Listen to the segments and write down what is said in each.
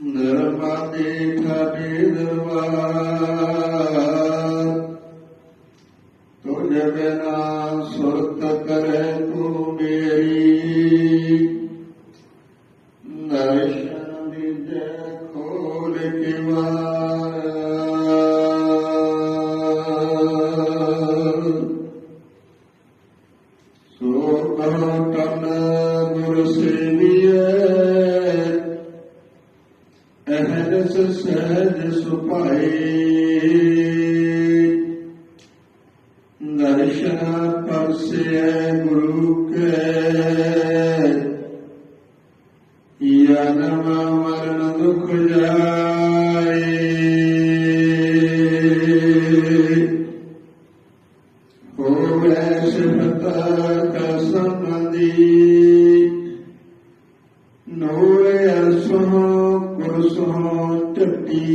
ਨਰਮਾਦੇ ਠਾਡੇ ਦਰਬਾਰ ਤੁਝ ਬਿਨਾ ਸੁਰਤ ਕਰੇ ਤੂੰ ਮੇਰੀ। ਦਰਸ਼ਨ ਦੀਜੈ ਖੋਲ ਕੇ ਵਾਰ ਸੋ ਕਹੋ ਤਨ ਸਹਿਜ ਸਹਿਜ ਸੁਭਾਈ ਦਰਸ਼ਨਾ ਪਰਸੈ ਗੁਰੂ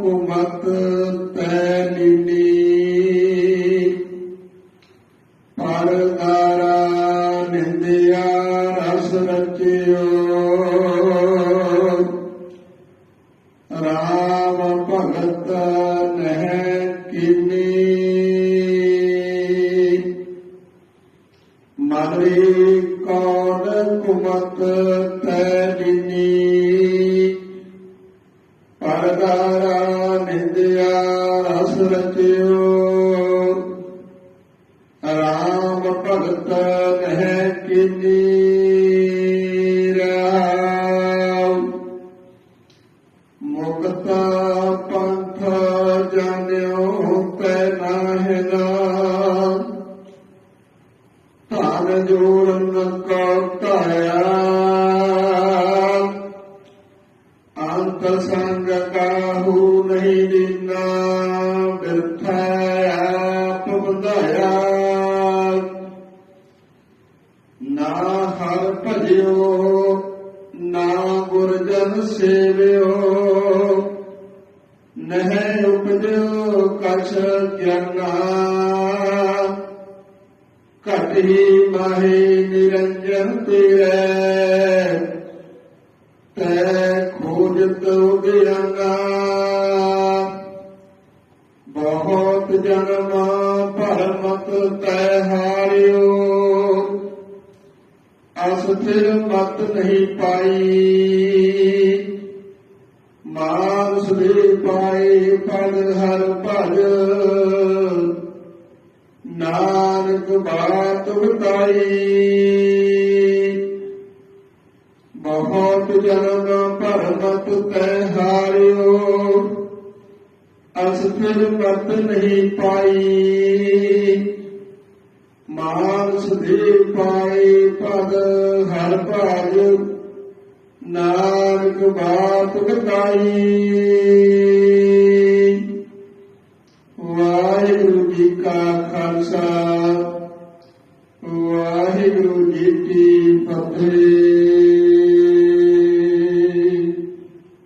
ਕੁਮਤ ਤੈ ਪਰ ਪਰਦਾਰਾ ਨਿੰਦਿਆ ਰਸ ਰਚਿਓ। ਰਾਮ ਭਗਤ ਨਹਿ ਕੀਨੀ ਮਨਰੀ ਕੌਣ ਕੁਮਤ ਤੈ ਜਿਨੀ ਪਰਦਾਰਾ ਨਿੰਦਿਆ ਰਸ ਰਚਿਓ। ਰਾਮ ਭਗਤ ਨਹਿ ਕੀਨੀ ਰਾਮ, ਮੁਕਤ ਪੰਥ ਜਾਣਿਓ ਪੈ ਨਾਹਿਨਾ ਧਨ ਜੋੜਨ ਕੋ ਧਾਇਆ ਭਜਿਓ ਨਾ ਗੁਰਜਨ ਸੇਵਿਓ। ਨਹਿ ਉਪਜਿਓ, ਕਛ ਗਿਆਨਾ ਘਟਿ ਮਾਹੇ ਨਿਰੰਜਨ ਤੇਰੇ। ਤੈ ਖੋਜਤ ਉਦਿਆਨਾ ਬਹੁਤ ਜਨਮ ਭਰਮਤ ਤੈ ਹਾਰਿਓ। ਅਸਥਿਰ ਮਤ ਨਹੀਂ ਪਾਈ। ਮਾਨਸ ਦੇ ਪਾਏ ਪਦ ਹਰ ਭਜ ਨਾਨਕ ਬਾਤ ਬਤਾਈ ਬਹੁਤ ਜਨਮ ਭਰਮਤ ਤੈ ਹਾਰਿਓ। ਅਸਥਿਰ ਮਤ ਨਹੀਂ ਪਾਈ। ਮਾਨਸ ਦੇ ਪਾਏ ਪਦ ਹਰ ਭਾਜ, ਨਾਨਕ ਬਾਤ ਬਤਾਈ ਵਾਹਿਗੁਰੂ ਜੀ ਕਾ ਖਾਲਸਾ, ਵਾਹਿਗੁਰੂ ਜੀ ਕੀ ਫਤਿਹ।